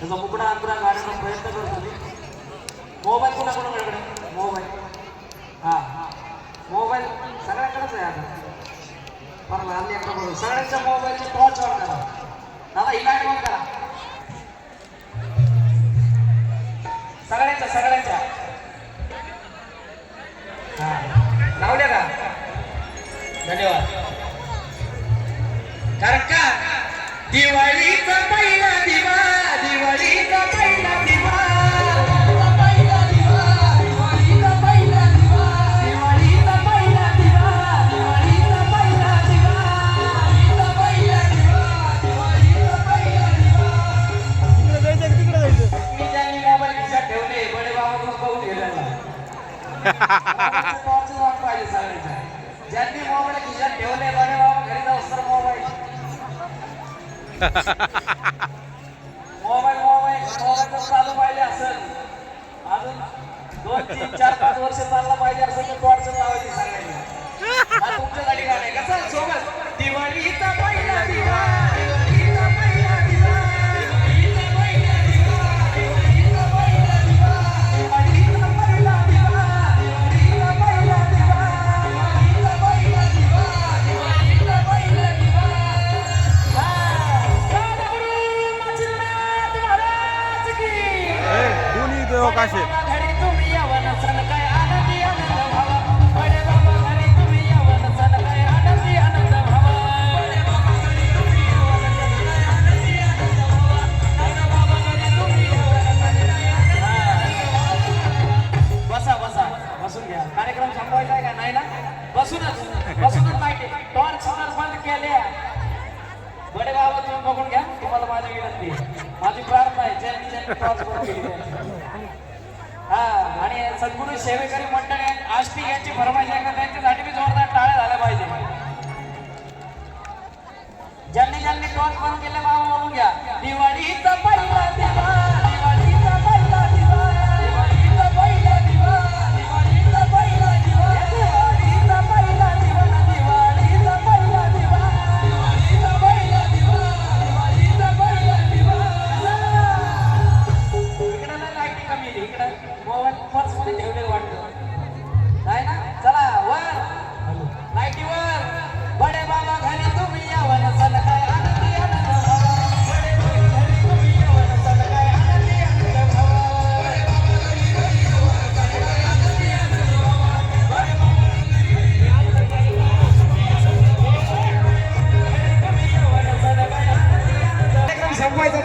त्याचा मुकडा अंतरा गाण्याचा प्रयत्न करतो मी मोबाईल कुणा कोणाकडे मोबाईल. हा मोबाईल सगळ्याकडेच आहे आता. परत लहान एकदा बरोबर सगळ्यांच्या मोबाईलची टॉर्च ऑन करा. दादा ही लाइट ऑन करा. सगळ्यांच्या सगळ्यांच्या. हां. लावल्या का धन्यवाद. कारण का? दिवाळी पहिला दिवस. ज्यांनी मोबाईल खिशात ठेवले बडे बाबा घरी जाऊस तर मोबाईल मोबाईल बसून घ्या. कार्यक्रम संपवायचा का? नाही ना? बसूनच बसूनच माहिती. टॉर्च जर बंद केल्या. बडे बाबा तुम्ही बघून घ्या. तुम्हाला माझी विनंती माझी प्रार्थना आहे. जय जय टॉर्च बंद केली. आणि सद्गुरू सेवेकरी मंडळ आष्टी यांची फरमाईश आहे का? त्यांच्यासाठी बी जोरदार टाळ्या झाल्या पाहिजे. ज्यांनी ज्यांनी टॉर्च बंद केले बाबा म्हणून घ्या. दिवाळीचा पहिला दिवा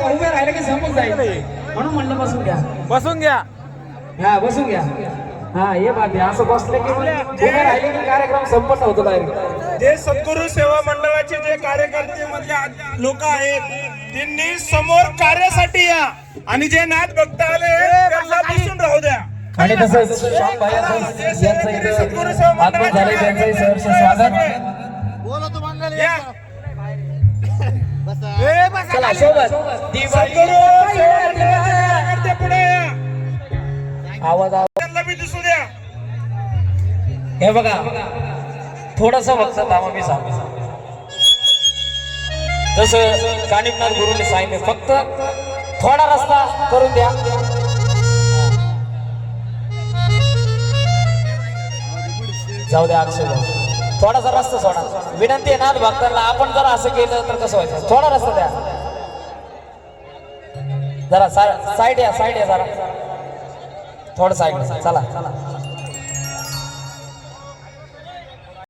उभे राहिले की संपून जाईल? म्हणून म्हणलं बसून घ्या. बसून घ्या. हा बसून घ्या. हा ये बात आहे. असं बसले की उभे राहिले की कार्यक्रम संपन्न होतो डायरेक्ट जे सद्गुरू सेवा मंडळाचे जे कार्यकर्ते मधले लोक आहेत त्यांनी समोर कार्यासाठी या. आणि जे नाथ भक्त आले त्यांना बसून राहू द्या. आणि तसंच श्याम भाई यांचं यांचं इथं आगमन झाले त्यांचंही सहर्ष स्वागत. या. चला सोबत. पुढे आवाज आवाज. त्यांना बी दिसू द्या. हे बघा थोडस फक्त थांबा मी सांगतो जसं कानिपनाथ गुरुने सांगितले फक्त थोडा रस्ता करून द्या. जाऊ द्या अक्षय. थोडासा रस्ता सोडा. विनंती आहे ना भक्तांना आपण जर असं केलं तर कसं व्हायचं? थोडा रस्ता द्या. जरा साईड या साईड या जरा. थोडं साईड चला.